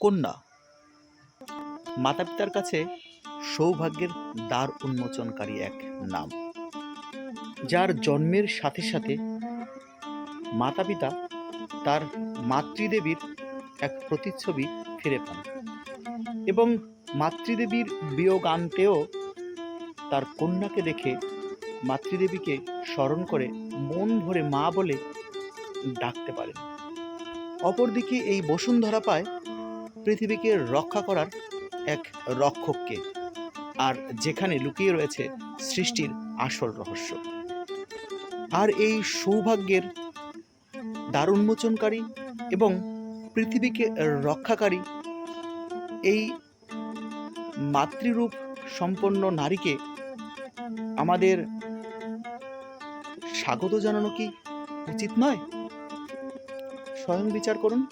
কন্যা। মাতা পিতার কাছে সৌভাগ্যের দ্বার উন্মোচনকারী এক নাম। যার জন্মের সাথে সাথে মাতা পিতা তার মাতৃদেবীর এক প্রতিচ্ছবি ফিরে পান এবং মাতৃদেবীর বিয়োগান্তেও তার কন্যাকে দেখে মাতৃদেবীকে স্মরণ করে মন ভরে মা বলে ডাকতে পারেন। অপরদিকে এই বসুন্ধরা পায় পৃথিবীকে রক্ষা করার এক রক্ষককে, আর যেখানে লুকিয়ে রয়েছে সৃষ্টির আসল রহস্য। আর এই সৌভাগ্যের দ্বারুন্মোচনকারী এবং পৃথিবীকে রক্ষাকারী এই মাতৃরূপ সম্পন্ন নারীকে আমাদের স্বাগত জানানো কি উচিত নয়? স্বয়ং বিচার করুন।